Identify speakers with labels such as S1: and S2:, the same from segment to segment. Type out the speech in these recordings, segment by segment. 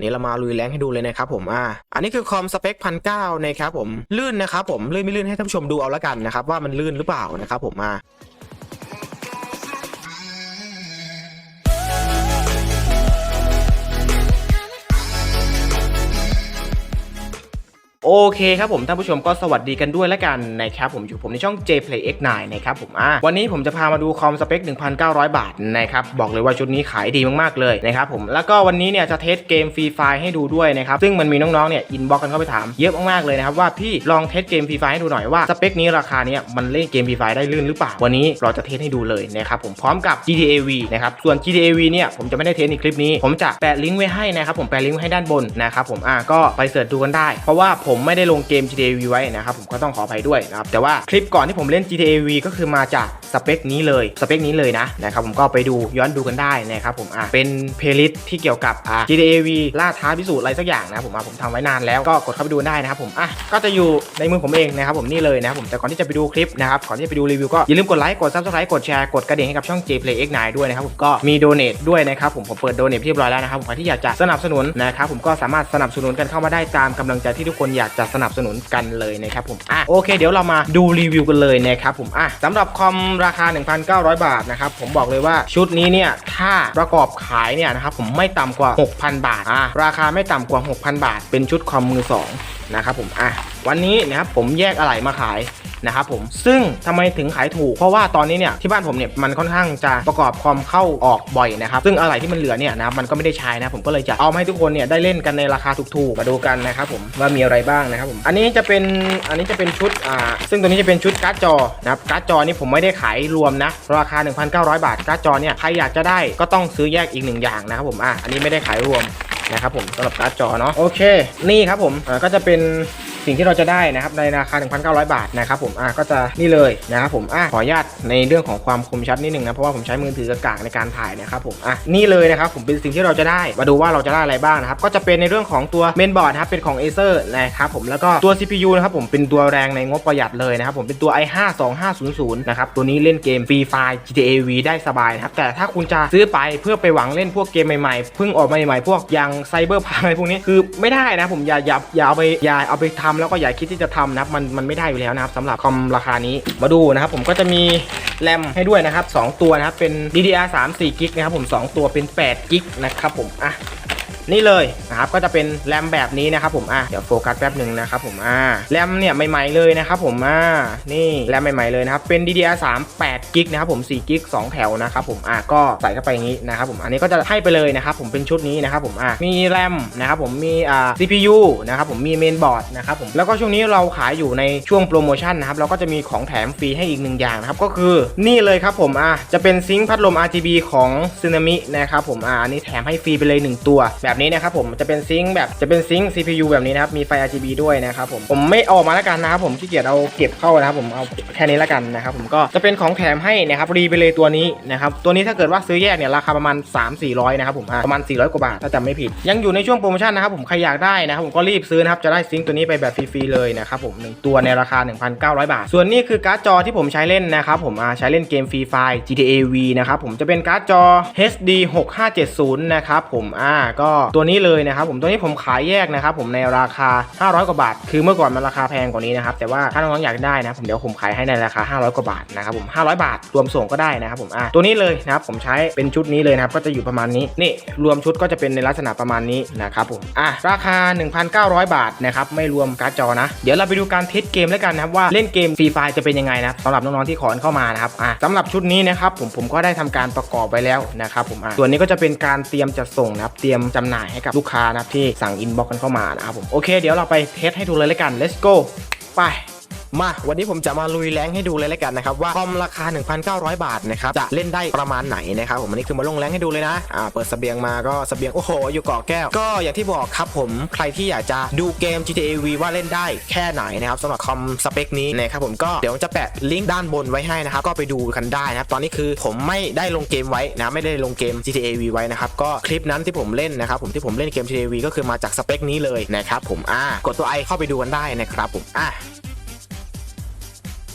S1: นี่เรามาลุยแรงให้ดูเลยนะครับผมอ่าอันนี้คือคอมสเปคพันเก้านะครับผมลื่นนะครับผมลื่นไม่ลื่นให้ท่านผู้ชมดูเอาละกันนะครับว่ามันลื่นหรือเปล่านะครับผมอ่า โอเคครับผมท่านผู้ชมก็สวัสดีกันด้วยแล้วกันนะครับผมอยู่ผมในช่อง JPlay X9 นะครับผมอะวันนี้ผมจะพามาดูคอมสเปค 1,900 บาทนะครับบอกเลยว่าชุดนี้ขายดีมากๆเลยนะครับผมแล้วก็วันนี้เนี่ยจะเทสเกมฟรีไฟให้ดูด้วยนะครับซึ่งมันมีน้องๆเนี่ยอินบ็อกกันเข้าไปถามเยอะมากๆเลยนะครับว่าพี่ลองเทสเกมฟรีไฟให้ดูหน่อยว่าสเปคนี้ราคาเนี้ยมันเล่นเกมฟรีไฟได้ลื่นหรือเปล่าวันนี้เราจะเทสให้ดูเลยนะครับผมพร้อมกับ GTA V นะครับส่วน GTA V เนี่ยผมจะไม่ได้เทสในคลิปนี้ ผมจะแปะลิงก์ไว้ให้นะครับผมแปะลิงก์ไว้ให้ด้านบนนะครับผมอะก็ไปเสิร์ชดูกันได้ เพราะว่าผมผมไม่ได้ลงเกม GTA V ไว้นะครับผมก็ต้องขออภัยด้วยนะครับแต่ว่าคลิปก่อนที่ผมเล่น GTA V ก็คือมาจากสเปคนี้เลยสเปคนี้เลยนะนะครับผมก็ไปดูย้อนดูกันได้นะครับผมอะเป็นเพลย์ลิสต์ที่เกี่ยวกับอะ GTA V ล่าท้าพิสูจน์อะไรสักอย่างนะผมอะผมทำไว้นานแล้วก็กดเข้าไปดูได้นะครับผมอะก็จะอยู่ในมือผมเองนะครับผมนี่เลยนะครับผมแต่ก่อนที่จะไปดูคลิปนะครับก่อนที่จะไปดูรีวิวก็อย่าลืมกดไลค์กด subscribe กดแชร์กดกระดิ่งให้กับช่อง JPlay X9 ด้วยนะครับผมก็มีโดเน a t ด้วยนะครับผมผมเปิดโดเน a t เรียบร้อยแล้วนะครับผมใครที่อยากจะสนับสนุนนะครับผมก็สามารถสนับสนุนกันเข้ามาได้ตามกำลังใจที่ทุกคนอยากจะสนับสนุนกันเลยนะครับผมอะโอเค เดี๋ยวเรามาดูรีวิวกันเลยนะครับผมอะสำหรับคอมราคา 1,900 บาทนะครับผมบอกเลยว่าชุดนี้เนี่ยถ้าประกอบขายเนี่ยนะครับผมไม่ต่ำกว่า 6,000 บาทอะราคาไม่ต่ำกว่า 6,000 บาท เป็นชุดคอมมือสองนะครับผมอะวันนี้นะครับผมแยกอะไหล่มาขาย นะครับผมซึ่งทำไมถึงขายถูก เพราะว่าตอนนี้เนี่ยที่บ้านผมเนี่ยมันค่อนข้างจะประกอบคอมเข้าออกบ่อยนะครับซึ่งอะไรที่มันเหลือเนี่ยนะครับมันก็ไม่ได้ใช้นะผมก็เลยจะเอามาให้ทุกคนเนี่ยได้เล่นกันในราคาถูกๆมาดูกันนะครับผมว่ามีอะไรบ้างนะครับผมอันนี้จะเป็นอันนี้จะเป็นชุดอ่าซึ่งตัวนี้จะเป็นชุดการ์ดจอนะครับการ์ดจอนี่ผมไม่ได้ขายรวมนะราคา 1,900 บาทการ์ดจอเนี่ยใครอยากจะได้ก็ต้องซื้อแยกอีกหนึ่งอย่างนะครับผมอะอันนี้ไม่ได้ขายรวมนะครับผมสำหรับการ์ดจอเนาะโอเค นี่ครับผมอ่าก็จะเป็น สิ่งที่เราจะได้นะครับในราคา 1,900 บาทนะครับผมอะก็จะนี่เลยนะครับผมอะขออนุญาตในเรื่องของความคมชัดนิดนึงนะเพราะว่าผมใช้มือถือกระกากในการถ่ายนะครับผมอะนี่เลยนะครับผมเป็นสิ่งที่เราจะได้มาดูว่าเราจะได้อะไรบ้างนะครับก็จะเป็นในเรื่องของตัวเมนบอร์ดนะครับเป็นของ Acer นะครับผมแล้วก็ตัว CPU นะครับผมเป็นตัวแรงในงบประหยัดเลยนะครับผมเป็นตัว i5 2500นะครับตัวนี้เล่นเกม Free Fire GTA V ได้สบายนะครับแต่ถ้าคุณจะซื้อไปเพื่อไปหวังเล่นพวกเกมใหม่ๆเพิ่งออกมาใหม่ๆพวกอย่างไซเบอร์พังอะไรพวกนี้คือไม่ได้นะผมอย่าอย่าอย่าเอาไปอย่าเอาไปทำแล้วก็อย่าคิดที่จะทำนะครับมันมันไม่ได้อยู่แล้วนะครับสำหรับคอมราคานี้มาดูนะครับผมก็จะมีแรมให้ด้วยนะครับ 2 ตัวนะครับเป็น DDR3 4กิกนะครับผม 2 ตัวเป็น8กิกนะครับผมอะ นี่เลยนะครับก็จะเป็นแรมแบบนี้นะครับผมอะเดี๋ยวโฟกัสแป๊บหนึ่งนะครับผมอ่าแรมเนี่ยใหม่ๆเลยนะครับผมอ่านี่แรมใหม่ๆเลยนะครับเป็น DDR3 8กิกนะครับผม4กิก2แถวนะครับผมอะก็ใส่เข้าไปอย่างนี้นะครับผมอันนี้ก็จะให้ไปเลยนะครับผมเป็นชุดนี้นะครับผมอะมีแรมนะครับผมมีอ่า CPU นะครับผมมีเมนบอร์ดนะครับผมแล้วก็ช่วงนี้เราขายอยู่ในช่วงโปรโมชั่นนะครับเราก็จะมีของแถมฟรีให้อีกหนึ่งอย่างนะครับก็คือนี่เลยครับผมอะจะเป็นซิงค์พัดลม RGB ของซึนามินะครับผมอะอันนี้แถมให้ฟรีไปเลย 1 ตัวแบบนี้นะครับผมจะเป็นซิงค์แบบจะเป็นซิงค์ CPU แบบนี้นะครับมีไฟ RGB ด้วยนะครับผมผมไม่เอาอกมาแล้วกันนะครับผมขี้เกียจเอาเก็บเข้านะครับผมเอาแค่นี้แล้วกันนะครับผมก็จะเป็นของแถมให้นะครับรีไปเลยตัวนี้นะครับตัวนี้ถ้าเกิดว่าซื้อแยกเนี่ยราคาประมาณ 3 400นะครับผมประมาณ 400 กว่าบาทถ้าจำไม่ผิด ยังอยู่ในช่วงโปรโมชั่นนะครับผมใครอยากได้นะครับผมก็รีบซื้อนะครับจะได้ซิงค์ตัวนี้ไปแบบฟรีๆเลยนะครับผมหนึ่งตัวในราคา 1,900 บาท ส่วนนี้คือการ์ดจอที่ผมใช้เล่นนะครับผมอ่าใช้เล่นเกมฟรีไฟ GTA V นะครับผมจะเป็นการ์ดจอ HD 6570นะครับผมอ่าก็ตัวนี้เลยนะครับผมตัวนี้ผมขายแยกนะครับผมในราคา 500 กว่าบาท คือเมื่อก่อนมันราคาแพงกว่านี้นะครับแต่ว่าถ้าน้องๆอยากได้นะผมเดี๋ยวผมขายให้ในราคา 500 กว่าบาทนะครับผม 500 บาท รวมส่งก็ได้นะครับผมอ่าตัวนี้เลยนะครับผมใช้เป็นชุดนี้เลยนะครับก็จะอยู่ประมาณนี้นี่รวมชุดก็จะเป็นในลักษณะประมาณนี้นะครับผมอะราคา 1,900 บาทนะครับไม่รวมการ์ดจอนะ เดี๋ยวเราไปดูการเทสเกมแล้วกันนะครับว่าเล่นเกมฟรีไฟจะเป็นยังไงนะสำหรับน้องๆที่ขอเข้ามานะครับอะสำหรับชุดนี้นะครับผมผมก็ได้ทำการประกอบไปแล้วนะครับผมอะส่วนนี้ก็จะเป็นการเตรียมจัดส่งนะครับเตรียมจำหน่ายให้กับลูกค้านะครับที่สั่งอินบ็อกกันเข้ามานะครับผมโอเคเดี๋ยวเราไปเทสให้ดูเลยแล้วกัน let's go ไป มาวันนี้ผมจะมาลุยแรงให้ดูเลยแล้วกันนะครับว่าคอมราคา 1,900 บาทนะครับจะเล่นได้ประมาณไหนนะครับผมอันนี้คือมาลงแรงให้ดูเลยนะอ่าเปิดสเบียงมาก็สเบียงโอ้โหอยู่เกาะแก้ว ก็อย่างที่บอกครับผมใครที่อยากจะดูเกม GTA V ว่าเล่นได้แค่ไหนนะครับสำหรับคอมสเปคนี้นะครับผมก็เดี๋ยวจะแปะลิงก์ด้านบนไว้ให้นะครับก็ไปดูกันได้นะครับตอนนี้คือผมไม่ได้ลงเกมไว้นะไม่ได้ลงเกม GTA V ไว้นะครับก็คลิปนั้นที่ผมเล่นนะครับผมที่ผมเล่นเกม GTA V ก็คือมาจากสเปคนี้เลยนะครับผมอ่ากดตัวไอเข้าไปดูกันได้นะครับผมอะ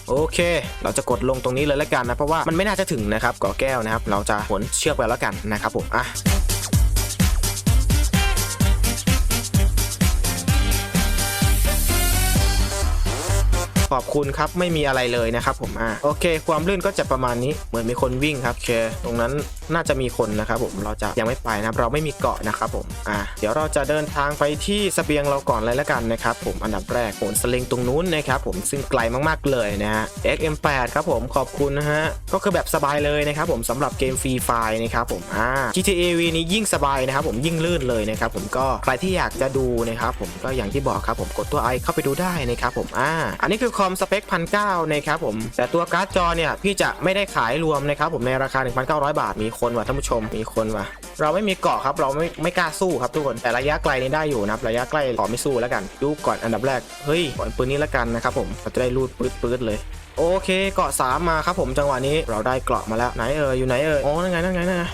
S1: โอเค เราจะกดลงตรงนี้เลยแล้วกันนะ เพราะว่ามันไม่น่าจะถึงนะครับก่อแก้วนะครับ เราจะหนเชือกไปแล้วกันนะครับผมอะ
S2: ขอบคุณครับไม่มีอะไรเลยนะครับผมอ่าโอเค ความลื่นก็จะประมาณนี้เหมือนมีคนวิ่งครับโอเคตรงนั้นน่าจะมีคนนะครับผมเราจะยังไม่ไปนะครับเราไม่มีเกาะนะครับผมอ่าเดี๋ยวเราจะเดินทางไปที่เสบียงเราก่อนเลยละกันนะครับผมอันดับแรกโหนสลิงตรงนู้นนะครับผมซึ่งไกลมากๆเลยนะฮะ XM8 ครับผมขอบคุณนะฮะก็คือแบบสบายเลยนะครับผมสำหรับเกมฟรีไฟนะครับผมอ่า GTA V นี้ยิ่งสบายนะครับผมยิ่งลื่นเลยนะครับผมก็ใครที่อยากจะดูนะครับผมก็อย่างที่บอกครับผมกดตัวไอเข้าไปดูได้นะครับผมอ่าอันนี้คือคอมสเปคพันเนะครับผม แต่ตัวการ์ดจอเนี่ย พี่จะไม่ได้ขายรวมนะครับผมในราคา 1,900 บาท มีคนว่ะท่านผู้ชม มีคนว่ะ เราไม่มีเกาะครับ เราไม่ไม่กล้าสู้ครับทุกคน แต่ระยะไกลนี่ได้อยู่นะครับ ระยะใกล้ขอไม่สู้แล้วกัน ดูก่อนอันดับแรก เฮ้ยก่อนปืนนี้แล้วกันนะครับผม เราจะได้รูดปื๊ดปืดเลยโอเคเกาะสามมาครับผมจังหวะนี้เราได้เกาะมาแล้วไหนเอ่ยอยู่ไหนเอ่ยอ๋อนั่นไงนั่นไงนั่นไง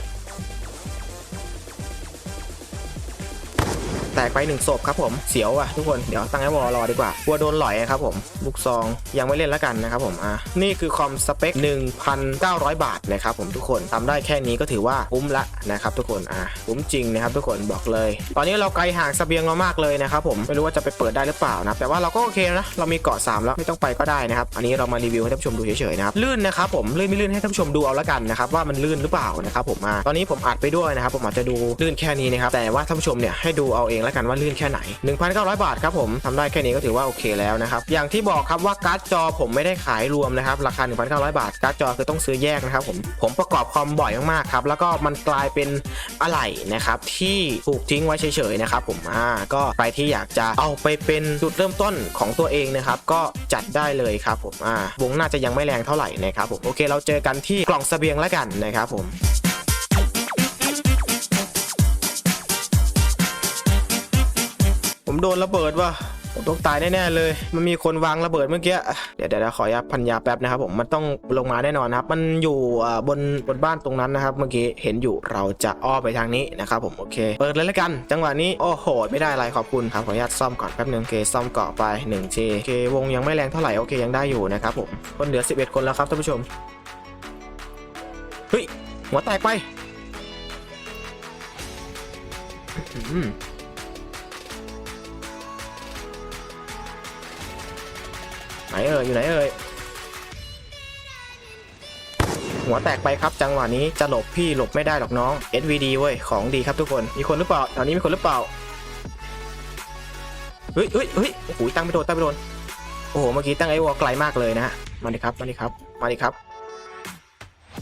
S2: แตกไปหนึ่งศพครับผมเสียวอะทุกคนเดี๋ยวตั้งให้วอลรอดีกว่ากลัวโดนหลอยครับผมลูกซองยังไม่เล่นแล้วกันนะครับผมอะนี่คือคอมสเปค 1,900 บาทนะครับผมทุกคนทำได้แค่นี้ก็ถือว่าคุ้มละนะครับทุกคนอะคุ้มจริงนะครับทุกคนบอกเลย ตอนนี้เราไกลห่างสเสบียงเรามากเลยนะครับผมไม่รู้ว่าจะไปเปิดได้หรือเปล่านะแต่ว่าเราก็โอเคนะเรามีเกาะ3แล้วไม่ต้องไปก็ได้นะครับอันนี้เรามารีวิวให้ท่านผู้ชมดูเฉยๆนะครับลื่นนะครับผมลื่นไม่ลื่นให้ท่านผู้ชมดูเอาละกันนะครับว่ามันลื่นหรือเปล่านะครับผมอะตอนนี้ผมอัดไปด้วยนะครับผมอาจจะดูลื่นแค่นี้นะครับแต่ว่าท่านผู้ชมเนี่ยให้ดูเอาเองละกันว่าลื่นแค่ไหน 1,900 บาทครับผมทำได้แค่นี้ก็ถือว่าโอเคแล้วนะครับอย่างที่บอกครับว่าการ์ดจอผมไม่ได้ขายรวมนะครับราคา 1,900 บาท การ์ดจอคือต้องซื้อแยกนะครับผมผมประกอบคอมบ่อยมากๆครับแล้วก็มันกลายเป็นอะไหล่นะครับที่ถูกทิ้งไว้เฉยๆนะครับผมอ่าก็ใครที่อยากจะเอาไปเป็นจุดเริ่มต้นของตัวเองนะครับก็จัดได้เลยครับผมอ่าวงน่าจะยังไม่แรงเท่าไหร่นะครับผมโอเคเราเจอกันที่กล่องเสบียงแล้วกันนะครับผม ผมโดนระเบิดว่ะผมต้องตายแน่ๆเลย มันมีคนวางระเบิดเมื่อกี้ เดี๋ยวเดี๋ยวขออนุญาตพันยาแป๊บนะครับผมมันต้องลงมาแน่นอนนะครับ มันอยู่บนบนบ้านตรงนั้นนะครับ เมื่อกี้เห็นอยู่เราจะอ้อไปทางนี้นะครับผมโอเค เปิดเลยแล้วกัน จังหวะนี้โอ้โห ไม่ได้อะไรขอบคุณครับขออนุญาตซ่อมก่อนแป๊บนึงโอเคซ่อมเกาะไป1ทีโอเควงยังไม่แรงเท่าไหร่โอเคยังได้อยู่นะครับผมคนเหลือ 11 คนแล้วครับท่านผู้ชมเฮ้ยหัวแตกไป ไหนเอ่ยอยู่ไหนเอ่ยหัวแตกไปครับจังหวะนี้จะหลบพี่หลบไม่ได้หรอกน้อง SVD เว้ยของดีครับทุกคนมีคนหรือเปล่าแถวนี้มีคนหรือเปล่าเฮ้ยเฮ้ยเฮ้ยโอ้โหตั้งไม่โดนตั้งไม่โดนโอ้โหเมื่อกี้ตั้งไอ้วอลไกลมากเลยนะฮะมาดิครับมาดิครับมาดิครับ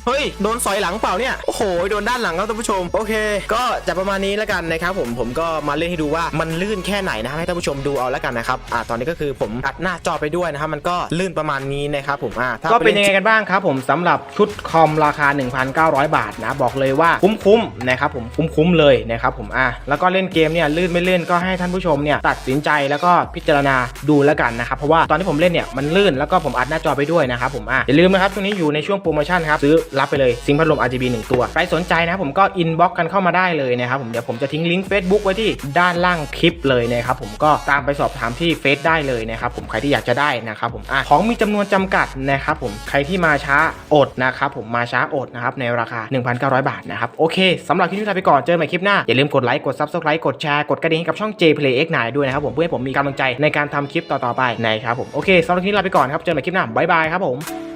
S2: เฮ้ย โดนสอยหลังเปล่าเนี่ย โอ้โห โดนด้านหลังครับท่านผู้ชม โอเค ก็จะประมาณนี้แล้วกันนะครับผม ผมก็มาเล่นให้ดูว่ามันลื่นแค่ไหนนะครับให้ท่านผู้ชมดูเอาแล้วกันนะครับ อ่า ตอนนี้ก็คือผมอัดหน้าจอไปด้วยนะครับ มันก็ลื่นประมาณนี้นะครับผม อ่าก็เป็นยังไงกันบ้างครับผมสำหรับชุดคอมราคา 1,900 บาทนะ บอกเลยว่าคุ้มๆนะครับผม คุ้มๆเลยนะครับผม อ่าแล้วก็เล่นเกมเนี่ยลื่นไม่ลื่นก็ให้ท่านผู้ชมเนี่ยตัดสินใจแล้วก็พิจารณาดูแล้วกันนะครับ เพราะว่าตอนที่ผมเล่นเนี่ยมันลื่นแล้วก็ผมอัดหน้าจอไปด้วยนะครับผม อ่าอย่าลืมนะครับช่วงนี้อยู่ในช่วงโปรโมชั่นครับซื้อรับไปเลยซิงพัดลม RGB 1 ตัว ใครสนใจนะผมก็อินบ็อกกันเข้ามาได้เลยนะครับผมเดี๋ยวผมจะทิ้งลิงก์ Facebook ไว้ที่ด้านล่างคลิปเลยนะครับผมก็ตามไปสอบถามที่เฟซได้เลยนะครับผมใครที่อยากจะได้นะครับผมอะของมีจำนวนจำกัดนะครับผมใครที่มาช้าอดนะครับผมมาช้าอดนะครับในราคา 1,900 บาทนะครับโอเคสำหรับคลิปนี้ลาไปก่อนเจอกันใหม่คลิปหน้าอย่าลืมกดไลค์กด Subscribe กดแชร์กดกระดิ่งให้กับช่อง JPlay X9 ด้วยนะครับผมเพื่อให้ผมมีกำลังใจในการทำคลิปต่อๆไปนะครับผมโอเคสำหรับคลิปนี้ลาไปก่อนครับเจอกันใหม่คลิปหน้าบ๊ายบายครับผม